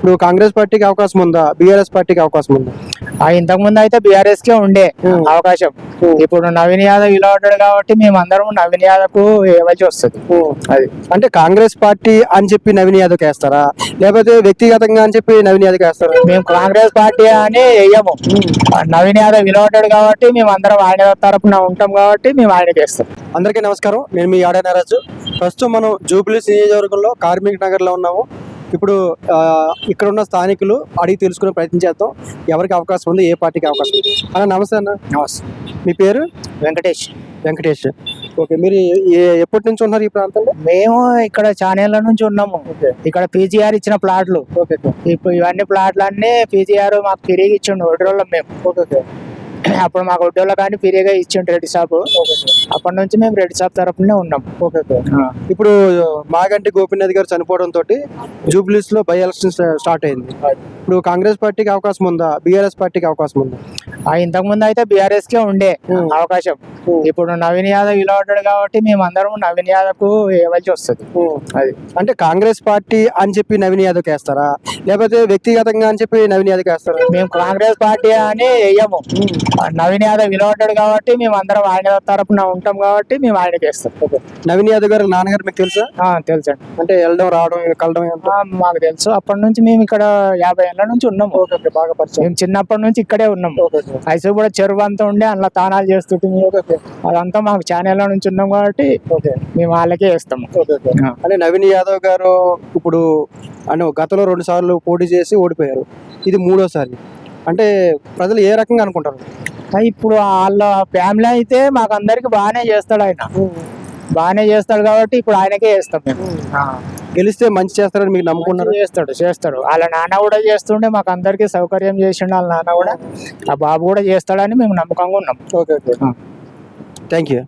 ఇప్పుడు కాంగ్రెస్ పార్టీకి అవకాశం ఉందా? బీఆర్ఎస్ పార్టీకి అవకాశం ఉందా? ఆ ఇంతకు ముందు అయితే బీఆర్ఎస్ కే ఉండే. అవకాశం. ఇప్పుడు నవీన్ యాదవ్ ఇలా ఉంటాడు కాబట్టి మేము అందరం నవీన్ యాదవ్కు ఇవ్వాల్సి వస్తుంది అది. అంటే కాంగ్రెస్ పార్టీ అని చెప్పి నవీన్ యాదవ్ వేస్తారా? లేకపోతే వ్యక్తిగతంగా అని చెప్పి నవీన్ యాదవ్ వేస్తారా? మేము కాంగ్రెస్ పార్టీ అని వెయ్యము నవీన్ యాదవ్ ఇలా ఉంటాడు కాబట్టి మేము అందరం ఆయన తరపున ఉంటాం కాబట్టి మేము ఆయనకి వేస్తాం. అందరికీ నమస్కారం. నేను మీ ఆడే నారాజు. ప్రస్తుతం మనం జూబ్లీ నియోజకవర్గంలో కార్మిక్ నగర్లో ఉన్నాము. ఇప్పుడు ఇక్కడ ఉన్న స్థానికులు అడిగి తెలుసుకునే ప్రయత్నం చేద్దాం. ఎవరికి అవకాశం ఉంది ఏ పార్టీకి అవకాశం ఉంది. అన్న నమస్తే అన్న. నమస్తే. మీ పేరు? వెంకటేష్. వెంకటేష్. ఓకే మీరు ఎప్పటి నుంచి ఉన్నారు ఈ ప్రాంతంలో? మేము ఇక్కడ చానేళ్ళ నుంచి ఉన్నాము. ఇక్కడ పీజీఆర్ ఇచ్చిన ప్లాట్లు. ఓకే ఇప్పుడు ఇవన్నీ ప్లాట్లు అన్ని పీజీఆర్ మాకు తిరిగి ఇచ్చిండు ఒడ్రోళ్ళం మేము. ఓకే. అప్పుడు మాకు ఒడ్డోళ్ళ కానీ ఫ్రీగా ఇచ్చిండు రెడ్డి షాప్ అప్పటి నుంచి మేము రెడ్డి షాప్ తరపునే ఉన్నాం. ఓకే ఇప్పుడు మాగంటి గోపీనాథ్ గారు చనిపోవడం తోటి జూబ్లీస్లో బై ఎలక్షన్ స్టార్ట్ అయింది. ఇప్పుడు కాంగ్రెస్ పార్టీకి అవకాశం ఉందా? బీఆర్ఎస్ పార్టీకి అవకాశం ఉందా? ఆ ఇంతకు ముందు అయితే బీఆర్ఎస్ కే ఉండే. అవకాశం. ఇప్పుడు నవీన్ యాదవ్ ఇలా ఉంటాడు కాబట్టి మేము అందరం నవీన్ యాదవ్కు ఇవ్వాల్సి వస్తుంది. అది. అంటే కాంగ్రెస్ పార్టీ అని చెప్పి నవీన్ యాదవ్ వేస్తారా లేకపోతే వ్యక్తిగతంగా అని చెప్పి నవీన్ యాదవ్ వేస్తారా మేము కాంగ్రెస్ పార్టీ అని వెయ్యము నవీన్ యాదవ్ ఇలా ఉంటాడు కాబట్టి మేము అందరం ఆయన తరపున ఉంటాం కాబట్టి మేము ఆయనకి వేస్తాం నవీన్ యాదవ్ గారు నాన్నగారు మీకు తెలుసా? తెలుసండి. అంటే వెళ్ళడం రావడం కలడం మాకు తెలుసు. అప్పటి నుంచి మేము ఇక్కడ యాభై ఏళ్ళ నుంచి ఉన్నాము. ఓకే బాగా పరిచయం. మేము చిన్నప్పటి నుంచి ఇక్కడే ఓకే ఐసు కూడా చెరువు అంతా ఉండే అందులో తానాలు చేస్తుంటే అదంతా మాకు ఛానల్లో నుంచి ఉన్నాం కాబట్టి మేము వాళ్ళకే వేస్తాము ఓకే ఓకే. అంటే నవీన్ యాదవ్ గారు ఇప్పుడు అంటే గతంలో రెండు సార్లు పోటీ చేసి ఓడిపోయారు. ఇది మూడోసారి. అంటే ప్రజలు ఏ రకంగా అనుకుంటారు? ఇప్పుడు వాళ్ళ ఫ్యామిలీ అయితే మాకు అందరికి బాగానే చేస్తాడు ఆయన. బాగానే చేస్తాడు కాబట్టి ఇప్పుడు ఆయనకే వేస్తాం మేము. గెలిస్తే మంచి చేస్తారని మీకు నమ్ముకున్నారు? చేస్తాడు చేస్తాడు. వాళ్ళ నాన్న కూడా చేస్తుండే మాకు అందరికి సౌకర్యం చేసిండు వాళ్ళ నాన్న కూడా. ఆ బాబు కూడా చేస్తాడని మేము నమ్మకంగా ఉన్నాం. Okay okay. thank you.